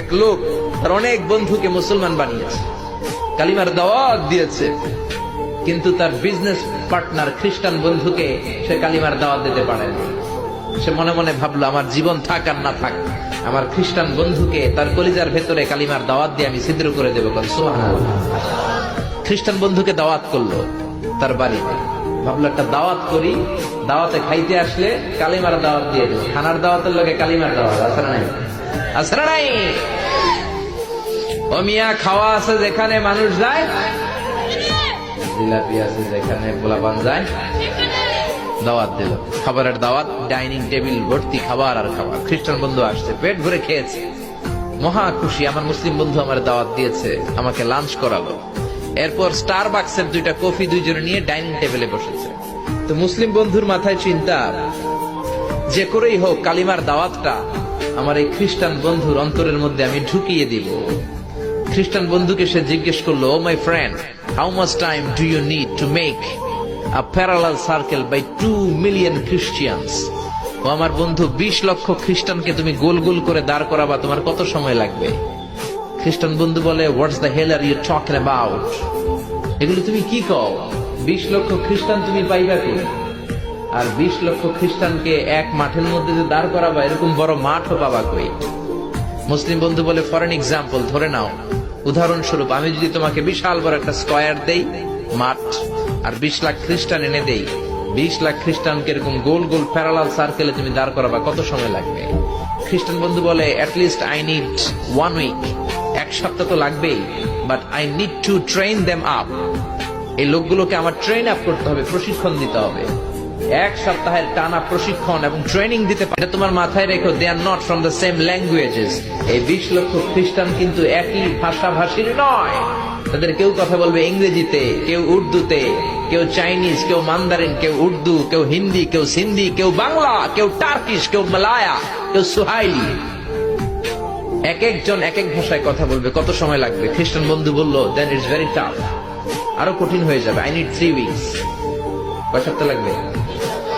এক লোক তার অনেক বন্ধুকে মুসলমান বানিয়েছে, কালিমার দাওয়াত দিয়েছে, কিন্তু তার বিজনেস পার্টনার খ্রিস্টান বন্ধুকে সে কালিমার দাওয়াত দিতে পারে না। সে মনে মনে ভাবলো, আমার জীবন থাক আর না থাক, আমার খ্রিস্টান বন্ধুকে তার কলিজার ভেতরে কালিমার দাওয়াত দিয়ে আমি ছিদ্র করে দেবো খ্রিস্টান বন্ধুকে দাওয়াত করল, তার বাড়িতে ভাবলো, একটা দাওয়াত করি, দাওয়াতে খাইতে আসলে কালিমার দাওয়াত দিয়ে দেবো। খানার দাওয়াতের লোকে কালিমার দাওয়াত না নাই? আছে না নাই। ও মিয়া, খাওয়া আছে যেখানে মানুষ যায়, জিলাপি আছে যেখানে পোলাপান যায়, দাওয়াত দিল। খাবারের দাওয়াত, ডাইনিং টেবিল, ভর্তি খাবার আর খাবার। খ্রিস্টান বন্ধু আসছে, পেট ভরে খেয়েছে। মহা খুশি, আমার মুসলিম বন্ধু আমার দাওয়াত দিয়েছে, আমাকে লাঞ্চ করালো। এরপর স্টার বাক্সের দুইটা কফি দুইজনে নিয়ে ডাইনিং টেবিলে বসেছে। তো মুসলিম বন্ধুর মাথায় চিন্তা, যে করেই হোক, কালিমার দাওয়াতটা আমার এই খ্রিস্টান বন্ধুর অন্তরের মধ্যে আমি ঢুকিয়ে দিব। খ্রিস্টান বন্ধুকে সে জিজ্ঞেস করল ও my friend how much time do you need to make a parallel circle by two million Christians ও আমার বন্ধু, বিশ লক্ষ খ্রিস্টানকে তুমি গোল গোল করে দাঁড় করাবা, তোমার কত সময় লাগবে? খ্রিস্টান বন্ধু বলে what's the hell are you talking about এগুলো তুমি কি কও? বিশ লক্ষ খ্রিস্টান তুমি পাইবা কি আর বিশ লক্ষ খ্রিস্টানকে এক মাঠের মধ্যে যে দাঁড় করাবা, এরকম বড় মাঠও পাবা কই? মুসলিম বন্ধু বলে ফর এন এক্সাম্পল ধরে নাও। উদাহরণস্বরূপ, আমি যদি তোমাকে বিশাল বড় একটা স্কয়ার দেই, মাঠ, আর বিশ লাখ খ্রিস্টান এনে দেই, বিশ লাখ খ্রিস্টানকে এরকম গোল গোল প্যারালাল সার্কেলে তুমি দাঁড় করাবা, কত সময় লাগবে? খ্রিস্টান বন্ধু বলে least I need one week এক সপ্তাহ তো লাগবেই but I need to train them up এই লোকগুলোকে আমার ট্রেন আপ করতে হবে, প্রশিক্ষণ দিতে হবে। এক সপ্তাহের টানা প্রশিক্ষণ এবং ট্রেনিং দিতে পারে। তোমার মাথায় রেখো they are not from the same languages এই বিশ লক্ষ খ্রিস্টান কিন্তু একই ভাষাভাষীর নয়। তাদের কেউ কথা বলবে ইংরেজিতে, কেউ উর্দুতে, কেউ চাইনিজ, কেউ মান্দারিন, কেউ উর্দু, কেউ হিন্দি, কেউ সিন্ধি, কেউ বাংলা, কেউ টার্কিশ, কেউ মালায়া, কেউ সুহাইলি। এক একজন এক এক ভাষায় কথা বলবে, কত সময় লাগবে? খ্রিস্টান বন্ধু বলল দেন ইটস ভেরি টাফ আরও কঠিন হয়ে যাবে আই নিড থ্রি উইকস কয় সপ্তাহ লাগবে?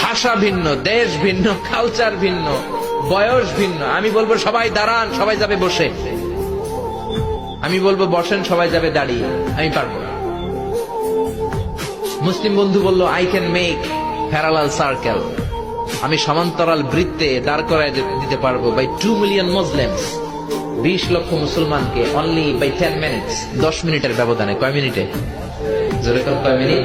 ভাষা ভিন্ন, দেশ ভিন্ন কালচার ভিন্ন, বয়স ভিন্ন। আমি বলব সবাই দাঁড়ান, সবাই যাবে বসে। আমি বলব বসেন, সবাই যাবে দাঁড়িয়ে। আমি পারব মুসলিম বন্ধু বলল I can make parallel circle আমি সমান্তরাল বৃত্তে দাঁড় করায় দিতে পারব বাই টু মিলিয়ন মুসলিমস বিশ লক্ষ মুসলমানকে অনলি বাই টেন মিনিটস দশ মিনিটের ব্যবধানে। কয় মিনিটে? জোরে কোন, কয় মিনিট?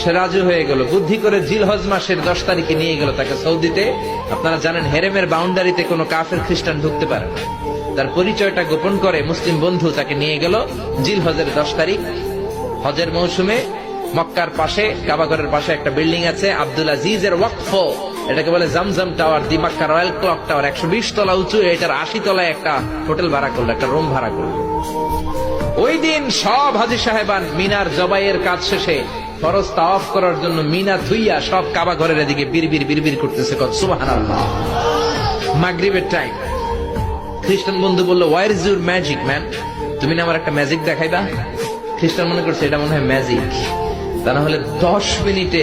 সে রাজু হয়ে গেল। বুদ্ধি করে জিলহজ মাসের দশ তারিখে নিয়ে গেল তাকে সৌদিতে। আপনারা জানেন, হেরেমের বাউন্ডারিতে কোনো কাফের খ্রিস্টান ঢুকতে পারে না। তার পরিচয়টা গোপন করে মুসলিম বন্ধু তাকে নিয়ে গেল জিল হজের দশ তারিখ। হজের মৌসুমে মক্কার পাশে কাবাগরের পাশে একটা বিল্ডিং আছে, আব্দুল আজিজের ওয়াকফ। এটাকে বলে Zamzam tower, the Mecca royal clock tower. একশো বিশ তলা উঁচু, এটার আশি তলায় একটা হোটেল ভাড়া করল, একটা রুম ভাড়া করল। ওই দিন সব হাজি সাহেবান মিনার জবাইয়ের কাজ শেষে ফরজ তাওয়াফ করার জন্য মিনা থুইয়া সব কাবা ঘরের এদিকে বিড়বির বিড়বির করতেছে। কত মাগরিবের টাইম খ্রিস্টান বন্ধু বলল where is your magic man তুমি না আমার একটা ম্যাজিক দেখাইবা? খ্রিস্টান মনে করছে, এটা মনে হয় ম্যাজিক তা না হলে দশ মিনিটে